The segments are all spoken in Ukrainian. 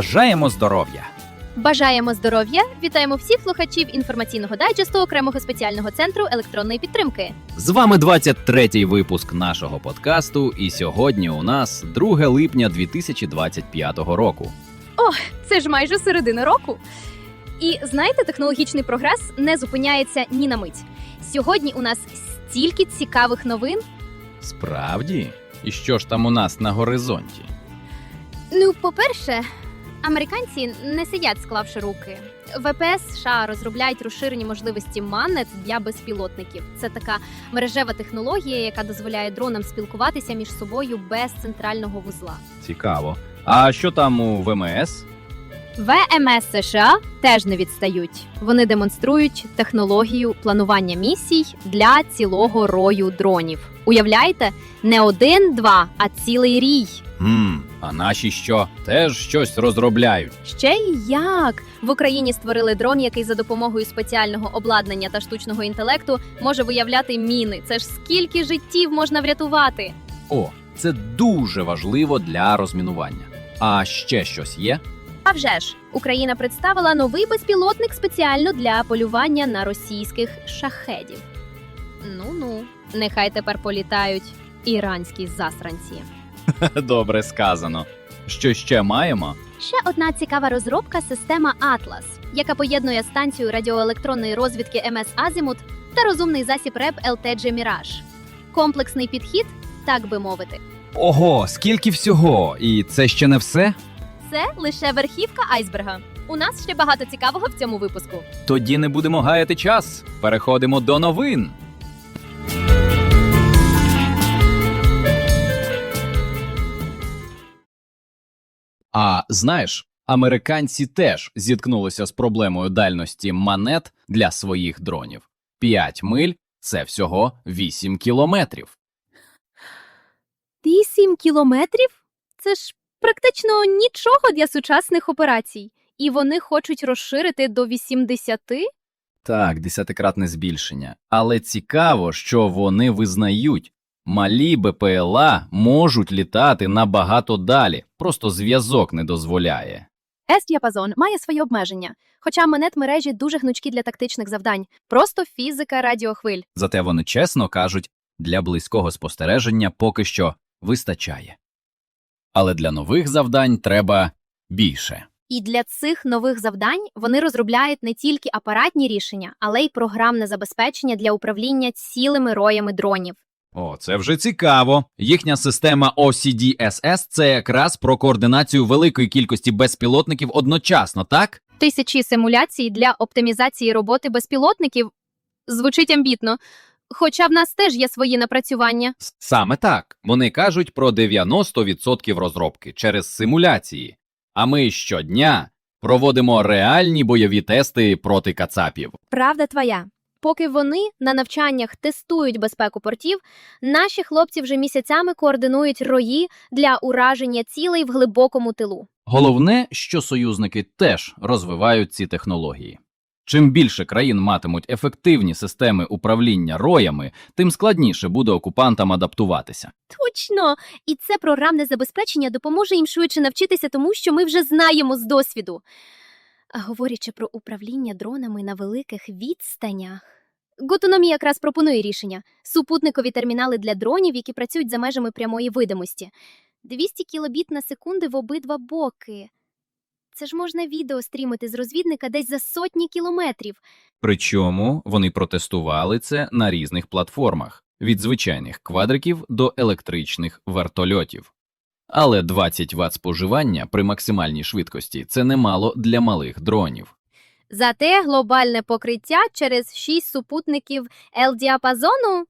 Бажаємо здоров'я! Бажаємо здоров'я! Вітаємо всіх слухачів інформаційного дайджесту окремого спеціального центру електронної підтримки. З вами 23-й випуск нашого подкасту, і сьогодні у нас 2 липня 2025 року. О, Це ж майже середина року. І знаєте, технологічний прогрес не зупиняється ні на мить. Сьогодні у нас стільки цікавих новин. Справді? І що ж там у нас на горизонті? Ну, по-перше, американці не сидять, склавши руки. ВПС США розробляють розширені можливості Манет для безпілотників. Це така мережева технологія, яка дозволяє дронам спілкуватися між собою без центрального вузла. Цікаво. А що там у ВМС? ВМС США теж не відстають. Вони демонструють технологію планування місій для цілого рою дронів. Уявляєте, не один-два, а цілий рій. Хм, а наші що? Теж щось розробляють. Ще й як в Україні створили дрон, який за допомогою спеціального обладнання та штучного інтелекту може виявляти міни. Це ж скільки життів можна врятувати. О, це дуже важливо для розмінування. А ще щось є? А вже ж Україна представила новий безпілотник спеціально для полювання на російських шахедів. Ну ну, нехай тепер політають іранські засранці. Добре сказано. Що ще маємо? Ще одна цікава розробка система Атлас, яка поєднує станцію радіоелектронної розвідки МС Азімут та розумний засіб РЕП LTG Міраж. Комплексний підхід, так би мовити. Ого, скільки всього! І це ще не все? Це лише верхівка айсберга. У нас ще багато цікавого в цьому випуску. Тоді не будемо гаяти час. Переходимо до новин. Знаєш, американці теж зіткнулися з проблемою дальності манет для своїх дронів. 5 миль це всього 8 кілометрів. Вісім кілометрів? Це ж практично нічого для сучасних операцій. І вони хочуть розширити до 80? Так, десятикратне збільшення. Але цікаво, що вони визнають, малі БПЛА можуть літати набагато далі, просто зв'язок не дозволяє. С-діапазон має свої обмеження, хоча монет мережі дуже гнучкі для тактичних завдань, просто фізика радіохвиль. Зате вони чесно кажуть, для близького спостереження поки що вистачає. Але для нових завдань треба більше. І для цих нових завдань вони розробляють не тільки апаратні рішення, але й програмне забезпечення для управління цілими роями дронів. О, це вже цікаво. Їхня система OCDSS – це якраз про координацію великої кількості безпілотників одночасно, так? Тисячі симуляцій для оптимізації роботи безпілотників звучить амбітно. Хоча в нас теж є свої напрацювання. С- Саме так. Вони кажуть про 90% розробки через симуляції. А ми щодня проводимо реальні бойові тести проти кацапів. Правда твоя. Поки вони на навчаннях тестують безпеку портів, наші хлопці вже місяцями координують рої для ураження цілей в глибокому тилу. Головне, що союзники теж розвивають ці технології. Чим більше країн матимуть ефективні системи управління роями, тим складніше буде окупантам адаптуватися. Точно! І це програмне забезпечення допоможе їм швидше навчитися тому, що ми вже знаємо з досвіду. А говорячи про управління дронами на великих відстанях. Готономі якраз пропонує рішення супутникові термінали для дронів, які працюють за межами прямої видимості. 200 кілобіт на секунди в обидва боки. Це ж можна відео стрімити з розвідника десь за сотні кілометрів. Причому вони протестували це на різних платформах від звичайних квадриків до електричних вертольотів. Але 20 Вт споживання при максимальній швидкості це немало для малих дронів. Зате глобальне покриття через 6 супутників L-діапазону.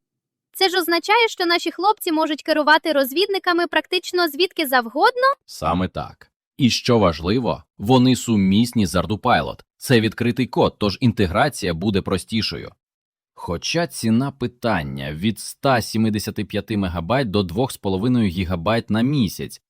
Це ж означає, що наші хлопці можуть керувати розвідниками практично звідки завгодно. Саме так. І що важливо, вони сумісні з Ardupilot. Це відкритий код, тож інтеграція буде простішою. Хоча ціна питання від 175 МБ до 2,5 ГБ на місяць.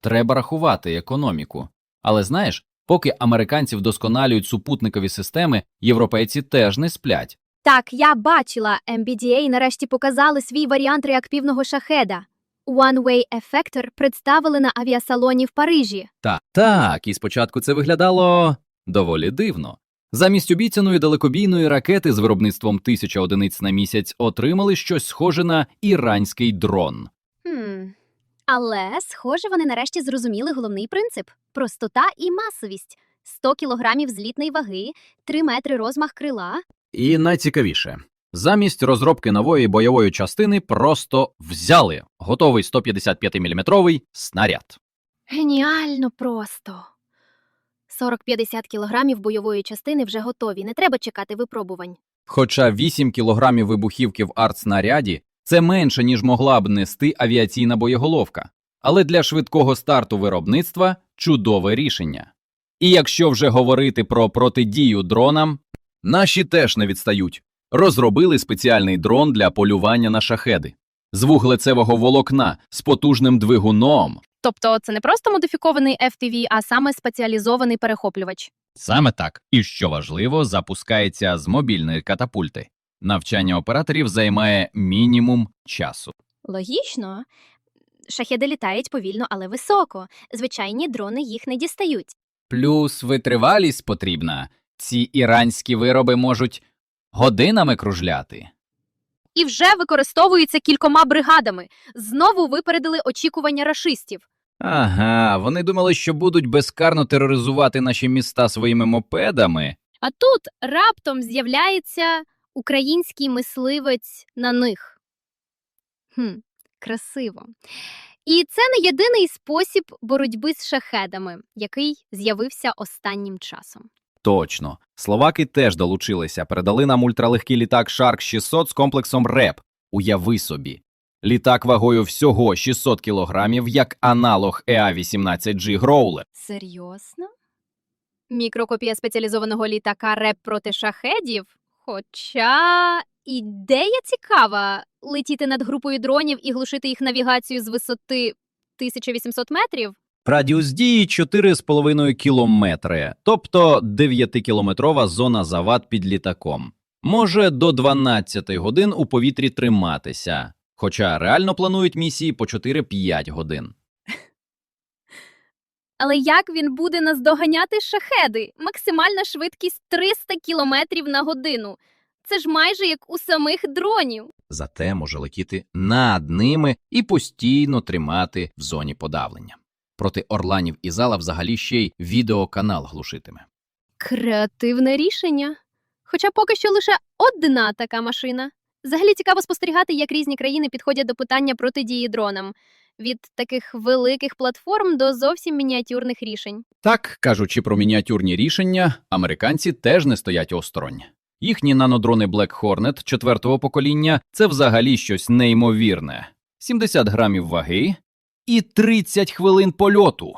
Треба рахувати економіку. Але знаєш, поки американці вдосконалюють супутникові системи, європейці теж не сплять. Так, я бачила, MBDA нарешті показали свій варіант реактивного шахеда. One-Way Effector представили на авіасалоні в Парижі. Та так, і спочатку це виглядало доволі дивно. Замість обіцяної далекобійної ракети з виробництвом тисяча одиниць на місяць отримали щось схоже на іранський дрон. Хм. Але, схоже, вони нарешті зрозуміли головний принцип простота і масовість. 100 кілограмів злітної ваги, 3 метри розмах крила. І найцікавіше, замість розробки нової бойової частини просто взяли готовий 155-мм снаряд. Геніально просто. 40-50 кілограмів бойової частини вже готові, не треба чекати випробувань. Хоча 8 кілограмів вибухівки в артснаряді це менше, ніж могла б нести авіаційна боєголовка. Але для швидкого старту виробництва чудове рішення. І якщо вже говорити про протидію дронам, наші теж не відстають. Розробили спеціальний дрон для полювання на шахеди з вуглецевого волокна з потужним двигуном. Тобто це не просто модифікований FPV, а саме спеціалізований перехоплювач. Саме так. І що важливо, запускається з мобільної катапульти. Навчання операторів займає мінімум часу. Логічно. Шахеди літають повільно, але високо. Звичайні дрони їх не дістають. Плюс витривалість потрібна. Ці іранські вироби можуть годинами кружляти. І вже використовуються кількома бригадами. Знову випередили очікування рашистів. Ага, вони думали, що будуть безкарно тероризувати наші міста своїми мопедами. А тут раптом з'являється український мисливець на них. Хм, красиво. І це не єдиний спосіб боротьби з шахедами, який з'явився останнім часом. Точно. Словаки теж долучилися, передали нам ультралегкий літак Shark 600 з комплексом РЕП. Уяви собі. Літак вагою всього 600 кілограмів, як аналог E EA-18G Growler. Серйозно? Мікрокопія спеціалізованого літака РЕП проти шахедів? Хоча ідея цікава летіти над групою дронів і глушити їх навігацію з висоти 1800 метрів. Радіус дії 4,5 кілометри, тобто 9-кілометрова зона завад під літаком. Може до 12 годин у повітрі триматися, хоча реально планують місії по 4-5 годин. Але як він буде наздоганяти шахеди? Максимальна швидкість 300 кілометрів на годину. Це ж майже як у самих дронів. Зате може летіти над ними і постійно тримати в зоні подавлення. Проти орланів і зала взагалі ще й відеоканал глушитиме. Креативне рішення. Хоча поки що лише одна така машина. Взагалі цікаво спостерігати, як різні країни підходять до питання протидії дронам. Від таких великих платформ до зовсім мініатюрних рішень. Так, кажучи про мініатюрні рішення, американці теж не стоять осторонь. Їхні нанодрони Black Hornet четвертого покоління це взагалі щось неймовірне: 70 грамів ваги і 30 хвилин польоту.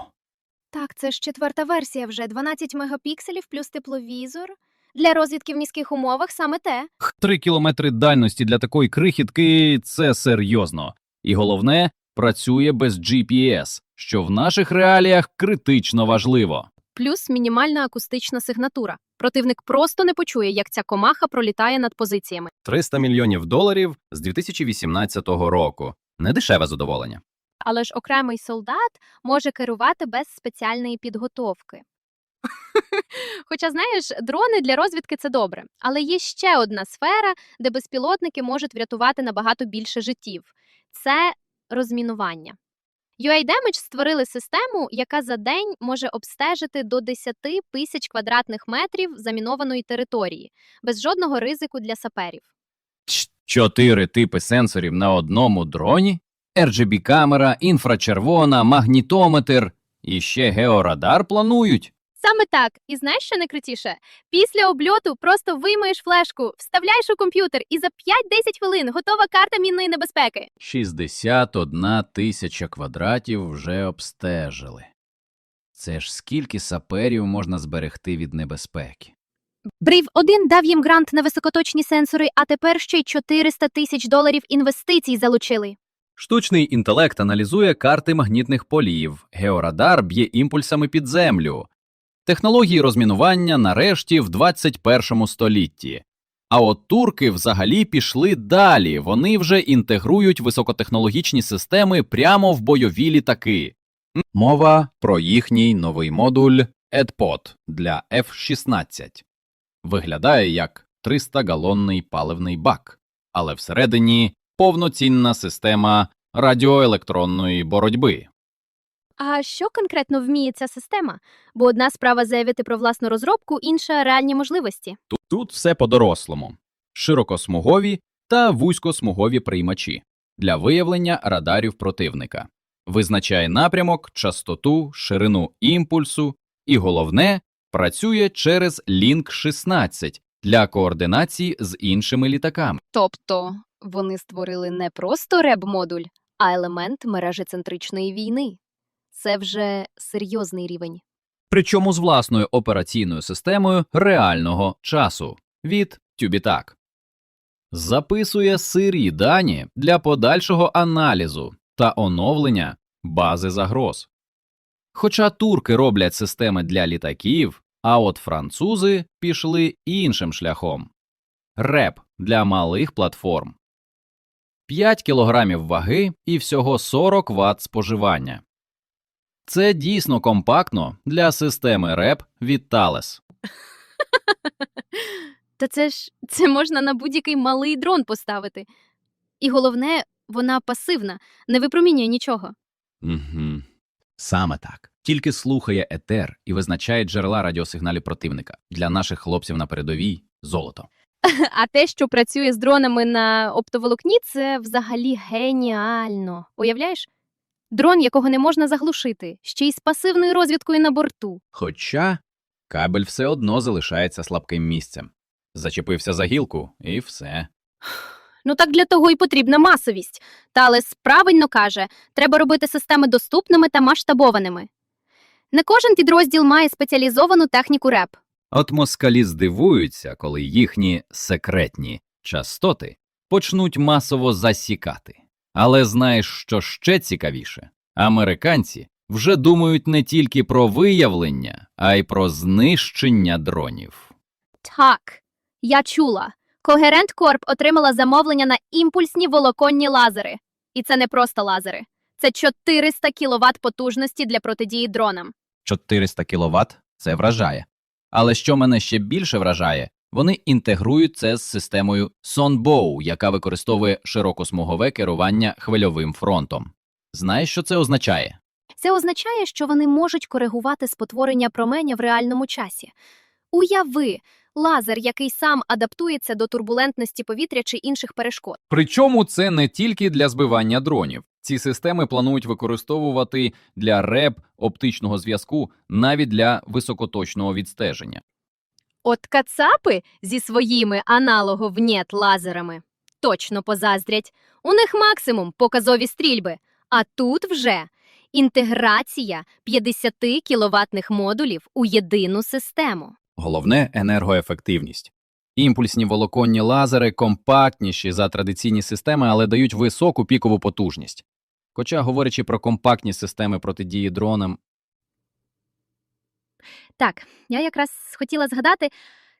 Так, це ж четверта версія вже 12 мегапікселів плюс тепловізор. Для розвідки в низьких умовах саме те. Три кілометри дальності для такої крихітки це серйозно. І головне, працює без GPS, що в наших реаліях критично важливо. Плюс мінімальна акустична сигнатура. Противник просто не почує, як ця комаха пролітає над позиціями. 300 мільйонів доларів з 2018 року. Недешеве задоволення. Але ж окремий солдат може керувати без спеціальної підготовки. Хоча, знаєш, дрони для розвідки це добре, але є ще одна сфера, де безпілотники можуть врятувати набагато більше життів це розмінування. UA Damage створили систему, яка за день може обстежити до 10 тисяч квадратних метрів замінованої території, без жодного ризику для саперів. Чотири типи сенсорів на одному дроні: RGB-камера, інфрачервона, магнітометр і ще георадар планують. Саме так. І знаєш, що найкрутіше? Після обльоту просто виймаєш флешку, вставляєш у комп'ютер, і за 5-10 хвилин готова карта мінної небезпеки. 61 тисяча квадратів вже обстежили. Це ж скільки саперів можна зберегти від небезпеки? Брейв 1 дав їм грант на високоточні сенсори, а тепер ще й 400 тисяч доларів інвестицій залучили. Штучний інтелект аналізує карти магнітних полів, георадар б'є імпульсами під землю. Технології розмінування нарешті в 21 столітті. А от турки взагалі пішли далі. Вони вже інтегрують високотехнологічні системи прямо в бойові літаки. Мова про їхній новий модуль EdPod для F-16. Виглядає як 300-галонний паливний бак, але всередині повноцінна система радіоелектронної боротьби. А що конкретно вміє ця система? Бо одна справа заявити про власну розробку, інша реальні можливості. Тут, тут все по-дорослому: широкосмугові та вузькосмугові приймачі для виявлення радарів противника, визначає напрямок, частоту, ширину імпульсу і головне працює через Link 16 для координації з іншими літаками. Тобто вони створили не просто реб-модуль, а елемент мережецентричної війни. Це вже серйозний рівень. причому з власною операційною системою реального часу від TubiTak. Записує сирі дані для подальшого аналізу та оновлення бази загроз. Хоча турки роблять системи для літаків, а от французи пішли іншим шляхом реп для малих платформ. 5 кілограмів ваги і всього 40 Вт споживання. Це дійсно компактно для системи РЕП від Thales. Та це ж це можна на будь-який малий дрон поставити. І головне, вона пасивна, не випромінює нічого. Угу. Саме так. Тільки слухає етер і визначає джерела радіосигналів противника. Для наших хлопців на передовій золото. А те, що працює з дронами на оптоволокні, це взагалі геніально. Уявляєш? Дрон, якого не можна заглушити, ще й з пасивною розвідкою на борту. Хоча кабель все одно залишається слабким місцем. Зачепився за гілку, і все. Ну так для того й потрібна масовість. Талес правильно каже, треба робити системи доступними та масштабованими. Не кожен підрозділ має спеціалізовану техніку РЕП. От москалі здивуються, коли їхні секретні частоти почнуть масово засікати. Але знаєш, що ще цікавіше? Американці вже думають не тільки про виявлення, а й про знищення дронів. Так, я чула. Когерент Корп отримала замовлення на імпульсні волоконні лазери. І це не просто лазери. Це 400 кВт потужності для протидії дронам. 400 кВт – це вражає. Але що мене ще більше вражає, вони інтегрують це з системою Sonbow, яка використовує широкосмугове керування хвильовим фронтом. Знаєш, що це означає? Це означає, що вони можуть коригувати спотворення променя в реальному часі. Уяви, лазер, який сам адаптується до турбулентності повітря чи інших перешкод. Причому це не тільки для збивання дронів. Ці системи планують використовувати для РЕБ оптичного зв'язку навіть для високоточного відстеження. От кацапи зі своїми аналоговнєт лазерами точно позаздрять. У них максимум показові стрільби. А тут вже інтеграція 50 кіловатних модулів у єдину систему. Головне енергоефективність. Імпульсні волоконні лазери компактніші за традиційні системи, але дають високу пікову потужність. Хоча, говорячи про компактні системи протидії дронам, Так, я якраз хотіла згадати.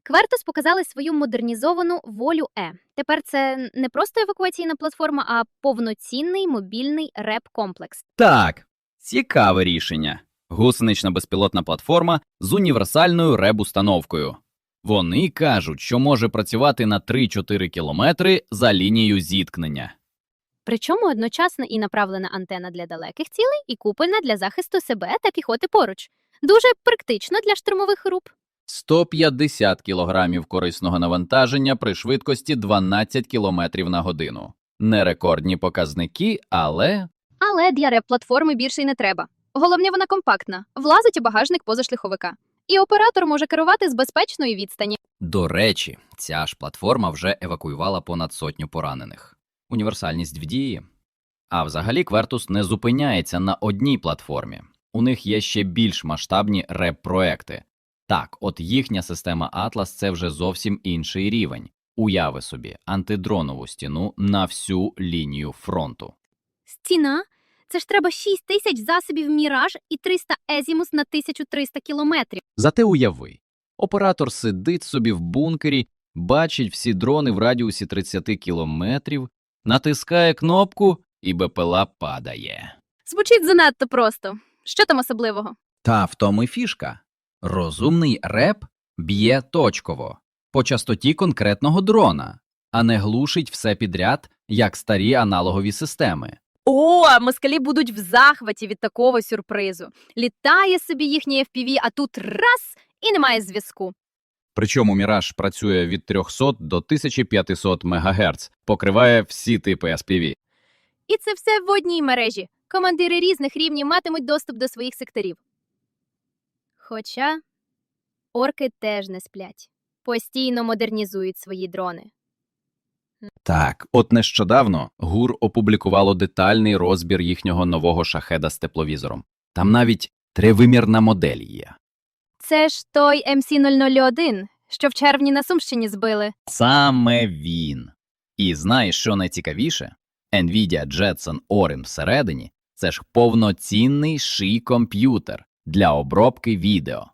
Квертус показали свою модернізовану волю Е. Тепер це не просто евакуаційна платформа, а повноцінний мобільний реп-комплекс. Так, цікаве рішення. Гусенична безпілотна платформа з універсальною реб-установкою. Вони кажуть, що може працювати на 3-4 кілометри за лінією зіткнення. Причому одночасно і направлена антена для далеких цілей, і купольна для захисту себе та піхоти поруч. Дуже практично для штурмових груп. 150 кілограмів корисного навантаження при швидкості 12 кілометрів на годину. Не рекордні показники, але Але для реп-платформи більше й не треба. Головне, вона компактна, влазить у багажник позашляховика. І оператор може керувати з безпечної відстані. До речі, ця ж платформа вже евакуювала понад сотню поранених. Універсальність в дії. А взагалі Квертус не зупиняється на одній платформі. У них є ще більш масштабні реп-проекти. Так, от їхня система Атлас це вже зовсім інший рівень. Уяви собі антидронову стіну на всю лінію фронту. Стіна це ж треба 6 тисяч засобів Міраж і 300 Езімус на 1300 кілометрів. Зате уяви, оператор сидить собі в бункері, бачить всі дрони в радіусі 30 кілометрів, натискає кнопку і БПЛА падає. Звучить занадто просто. Що там особливого? Та в тому й фішка. Розумний реп б'є точково, по частоті конкретного дрона, а не глушить все підряд, як старі аналогові системи. О, москалі будуть в захваті від такого сюрпризу. Літає собі їхній FPV, а тут раз і немає зв'язку. Причому Міраж працює від 300 до 1500 МГц, покриває всі типи SPV. І це все в одній мережі. Командири різних рівнів матимуть доступ до своїх секторів. Хоча орки теж не сплять, постійно модернізують свої дрони. Так, от нещодавно ГУР опублікувало детальний розбір їхнього нового шахеда з тепловізором. Там навіть тривимірна модель є. Це ж той МС-001, що в червні на Сумщині збили. Саме він. І знаєш, що найцікавіше? Nvidia Jetson Orin всередині це ж повноцінний ший комп'ютер для обробки відео.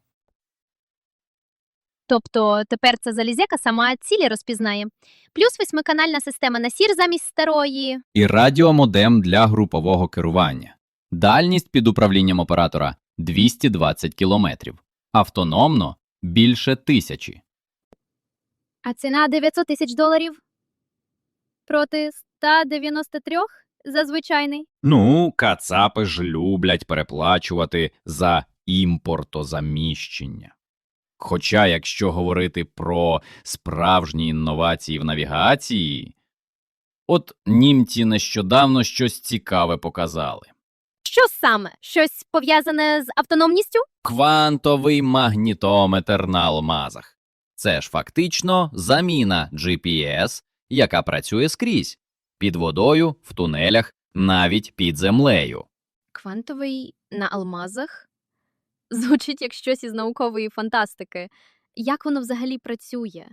Тобто тепер ця залізяка сама цілі розпізнає. Плюс восьмиканальна система на сір замість старої. І радіомодем для групового керування. Дальність під управлінням оператора 220 км. Автономно більше тисячі. А ціна 900 тисяч доларів проти 193 за звичайний. Ну, кацапи ж люблять переплачувати за імпортозаміщення. Хоча, якщо говорити про справжні інновації в навігації, от німці нещодавно щось цікаве показали. Що саме? Щось пов'язане з автономністю? Квантовий магнітометр на алмазах. Це ж фактично заміна GPS, яка працює скрізь під водою, в тунелях, навіть під землею. Квантовий на алмазах? Звучить як щось із наукової фантастики. Як воно взагалі працює?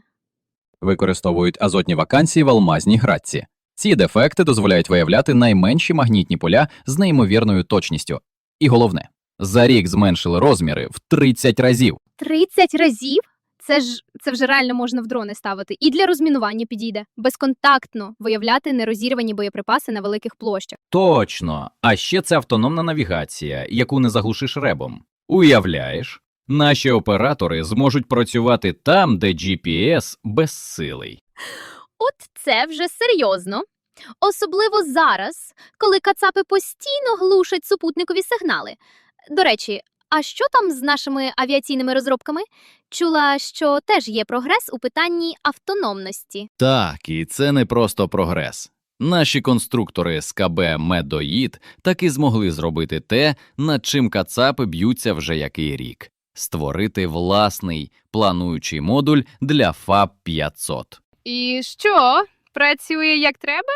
Використовують азотні вакансії в алмазній градці. Ці дефекти дозволяють виявляти найменші магнітні поля з неймовірною точністю. І головне, за рік зменшили розміри в 30 разів. 30 разів? Це ж це вже реально можна в дрони ставити. І для розмінування підійде безконтактно виявляти нерозірвані боєприпаси на великих площах. Точно. А ще це автономна навігація, яку не заглушиш ребом. Уявляєш, наші оператори зможуть працювати там, де GPS безсилий. От це вже серйозно. Особливо зараз, коли кацапи постійно глушать супутникові сигнали. До речі, а що там з нашими авіаційними розробками? Чула, що теж є прогрес у питанні автономності. Так, і це не просто прогрес. Наші конструктори з КБ Медоїд таки змогли зробити те, над чим кацапи б'ються вже який рік створити власний плануючий модуль для ФАБ 500. І що? Працює як треба?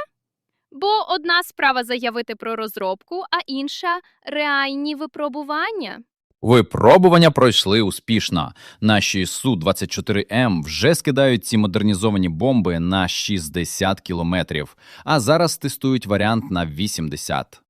Бо одна справа заявити про розробку, а інша реальні випробування. Випробування пройшли успішно. Наші Су-24М вже скидають ці модернізовані бомби на 60 кілометрів, а зараз тестують варіант на 80.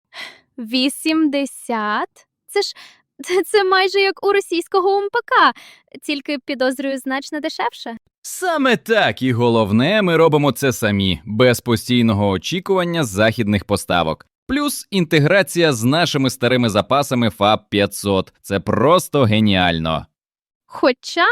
80? Це ж це, це майже як у російського УМПК, тільки підозрюю значно дешевше. Саме так, і головне, ми робимо це самі, без постійного очікування західних поставок. Плюс інтеграція з нашими старими запасами ФАБ 500. Це просто геніально. Хоча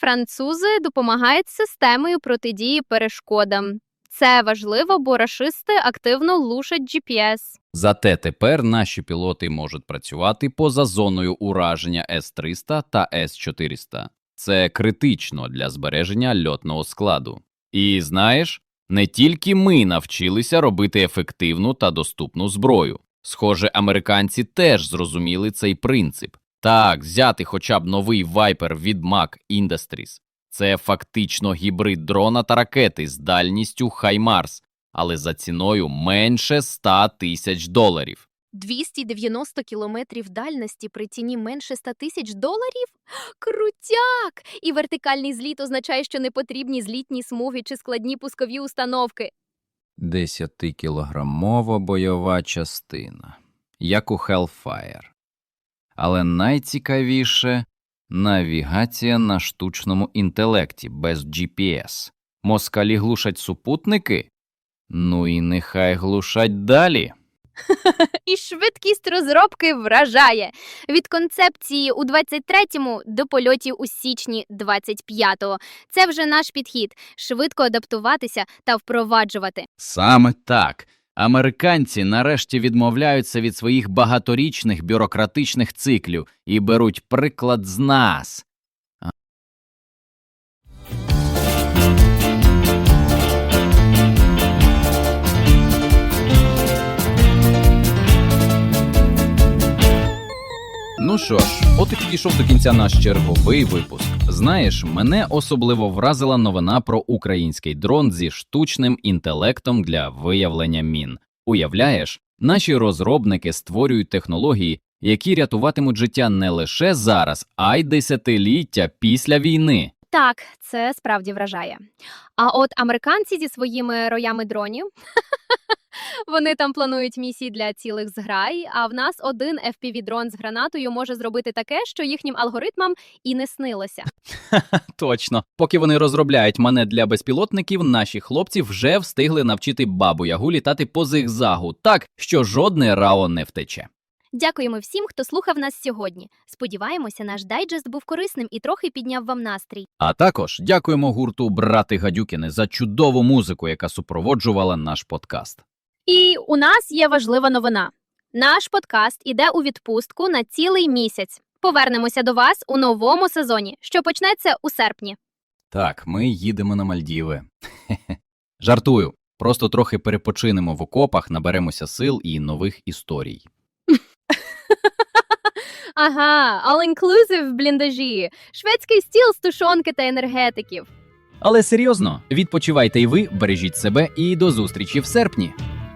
французи допомагають системою протидії перешкодам. Це важливо, бо рашисти активно лушать GPS. Зате тепер наші пілоти можуть працювати поза зоною ураження С-300 та С-400. Це критично для збереження льотного складу. І знаєш, не тільки ми навчилися робити ефективну та доступну зброю. Схоже, американці теж зрозуміли цей принцип. Так, взяти хоча б новий Viper від Mac Industries. Це фактично гібрид дрона та ракети з дальністю Хаймарс, але за ціною менше 100 тисяч доларів. 290 кілометрів дальності при ціні менше 100 тисяч доларів? Крутяк! І вертикальний зліт означає, що не потрібні злітні смуги чи складні пускові установки. 10-кілограмова бойова частина, як у Hellfire. Але найцікавіше Навігація на штучному інтелекті без GPS. Москалі глушать супутники? Ну і нехай глушать далі. І швидкість розробки вражає від концепції у 23-му до польотів у січні 25-го. Це вже наш підхід швидко адаптуватися та впроваджувати. Саме так. Американці нарешті відмовляються від своїх багаторічних бюрократичних циклів і беруть приклад з нас. Ну що ж, от і підійшов до кінця наш черговий випуск. Знаєш, мене особливо вразила новина про український дрон зі штучним інтелектом для виявлення мін. Уявляєш, наші розробники створюють технології, які рятуватимуть життя не лише зараз, а й десятиліття після війни. Так, це справді вражає. А от американці зі своїми роями дронів. Вони там планують місії для цілих зграй, а в нас один FPV-дрон з гранатою може зробити таке, що їхнім алгоритмам і не снилося. Точно, поки вони розробляють мене для безпілотників, наші хлопці вже встигли навчити бабу Ягу літати по зигзагу, так що жодне рао не втече. Дякуємо всім, хто слухав нас сьогодні. Сподіваємося, наш дайджест був корисним і трохи підняв вам настрій. А також дякуємо гурту Брати Гадюкіни за чудову музику, яка супроводжувала наш подкаст. І у нас є важлива новина. Наш подкаст іде у відпустку на цілий місяць. Повернемося до вас у новому сезоні, що почнеться у серпні. Так, ми їдемо на Мальдіви. Жартую, просто трохи перепочинемо в окопах, наберемося сил і нових історій. Ага, all-inclusive в бліндажі, шведський стіл з тушонки та енергетиків. Але серйозно, відпочивайте й ви, бережіть себе і до зустрічі в серпні.